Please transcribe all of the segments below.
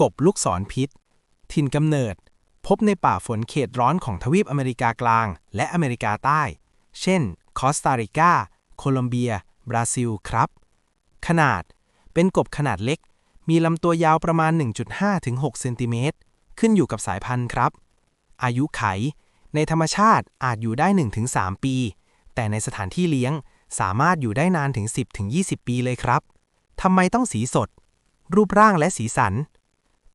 กบลูกศรพิษ ถิ่นกำเนิด พบในป่าฝนเขตร้อนของทวีปอเมริกากลาง และอเมริกาใต้ เช่น คอสตาริกา โคลอมเบีย บราซิล ครับ ขนาด เป็นกบขนาดเล็ก มีลำตัวยาวประมาณ 1.5ถึง6เซนติเมตร ขึ้นอยู่กับสายพันธุ์ครับ อายุไข ในธรรมชาติอาจอยู่ได้ 1-3 ปี แต่ในสถานที่เลี้ยงสามารถอยู่ได้นานถึง 10-20 ปีเลยครับทำไมต้องสีสด รูปร่างและสีสัน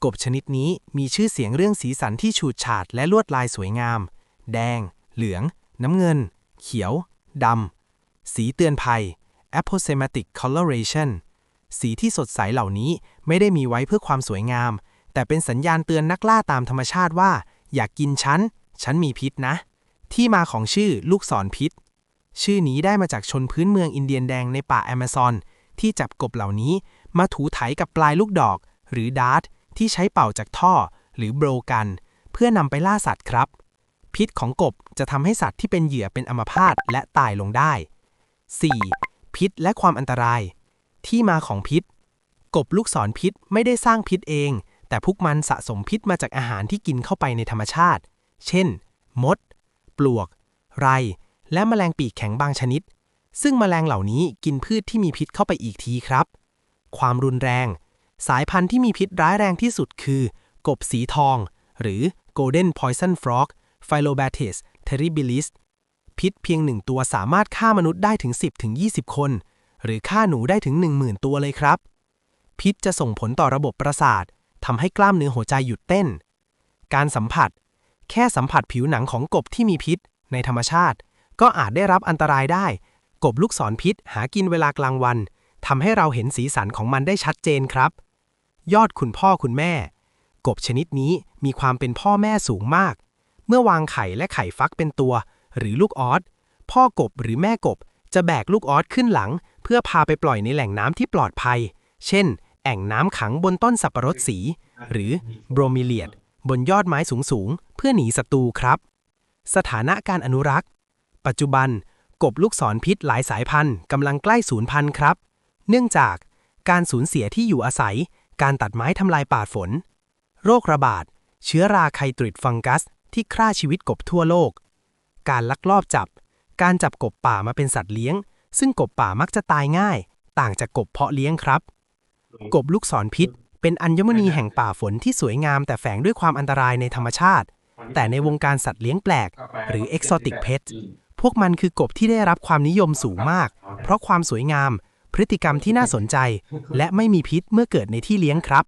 กบชนิดนี้มีชื่อเสียงเรื่องสีสันที่ฉูดฉาดและลวดลายสวยงาม แดง เหลือง น้ำเงิน เขียว ดำ สีเตือนภัย aposematic coloration สีที่สดใสเหล่านี้ไม่ได้มีไว้เพื่อความสวยงาม แต่เป็นสัญญาณเตือนนักล่าตามธรรมชาติว่า อยากกินฉัน ฉันมีพิษนะ ที่มาของชื่อลูกศรพิษ ชื่อนี้ได้มาจากชนพื้นเมืองอินเดียนแดงในป่าแอมะซอน ที่จับกบเหล่านี้มาถูไถกับปลายลูกดอก หรือดาร์ต ที่ใช้เป่าจากท่อ หรือโบรกัน เพื่อนำไปล่าสัตว์ครับ พิษของกบจะทำให้สัตว์ที่เป็นเหยื่อเป็นอัมพาตและตายลงได้ 4. พิษและความอันตราย ที่มาของพิษ กบลูกศรพิษไม่ได้สร้างพิษเอง แต่พวกมันสะสมพิษมาจากอาหารที่กินเข้าไปในธรรมชาติ เช่น มด ปลวก ไร และแมลงปีกแข็งบางชนิด ซึ่งแมลงเหล่านี้กินพืชที่มีพิษเข้าไปอีกทีครับ ความรุนแรง สายพันธุ์ที่มีพิษร้ายแรงที่สุดคือ กบสีทอง หรือ Golden Poison Frog Phyllobates terribilis พิษเพียงหนึ่งตัวสามารถฆ่ามนุษย์ได้ถึง 10-20คน หรือฆ่าหนูได้ถึง 10,000 ตัวเลยครับ พิษจะส่งผลต่อระบบประสาททำให้กล้ามเนื้อหัวใจหยุดเต้น การสัมผัส แค่สัมผัสผิวหนังของกบที่มีพิษ ในธรรมชาติ ก็อาจได้รับอันตรายได้ กบลูกศรพิษหากินเวลากลางวันทำให้เราเห็นสีสันของมันได้ชัดเจนครับ ยอดคุณพ่อคุณแม่ กบชนิดนี้มีความเป็นพ่อแม่สูงมาก เมื่อวางไข่และไข่ฟักเป็นตัว หรือลูกออสพ่อกบหรือแม่กบจะแบกลูกออสขึ้นหลัง เพื่อพาไปปล่อยในแหล่งน้ำที่ปลอดภัย เช่น แอ่งน้ำขังบนต้นสับปะรดสี หรือโบรมิเลียด บนยอดไม้สูงๆ เพื่อหนีศัตรูครับ สถานะการอนุรักษ์ ปัจจุบัน กบลูกศรพิษหลายสายพันธุ์กำลังใกล้สูญพันธุ์ครับ เนื่องจากการสูญเสียที่อยู่อาศัย การตัดไม้ทำลายป่าฝน โรคระบาด เชื้อราไคตริดฟังกัส ที่ฆ่าชีวิตกบทั่วโลก การลักลอบจับ การจับกบป่ามาเป็นสัตว์เลี้ยง ซึ่งกบป่ามักจะตายง่าย ต่างจากกบเพาะเลี้ยงครับ กบลูกศรพิษ เป็นอัญมณีแห่งป่าฝนที่สวยงามแต่แฝงด้วยความอันตรายในธรรมชาติ แต่ในวงการสัตว์เลี้ยงแปลก หรือ exotic pets พวกมันคือกบที่ได้รับความนิยมสูงมาก เพราะความสวยงาม พฤติกรรมที่น่าสนใจ และไม่มีพิษเมื่อเกิดในที่เลี้ยงครับ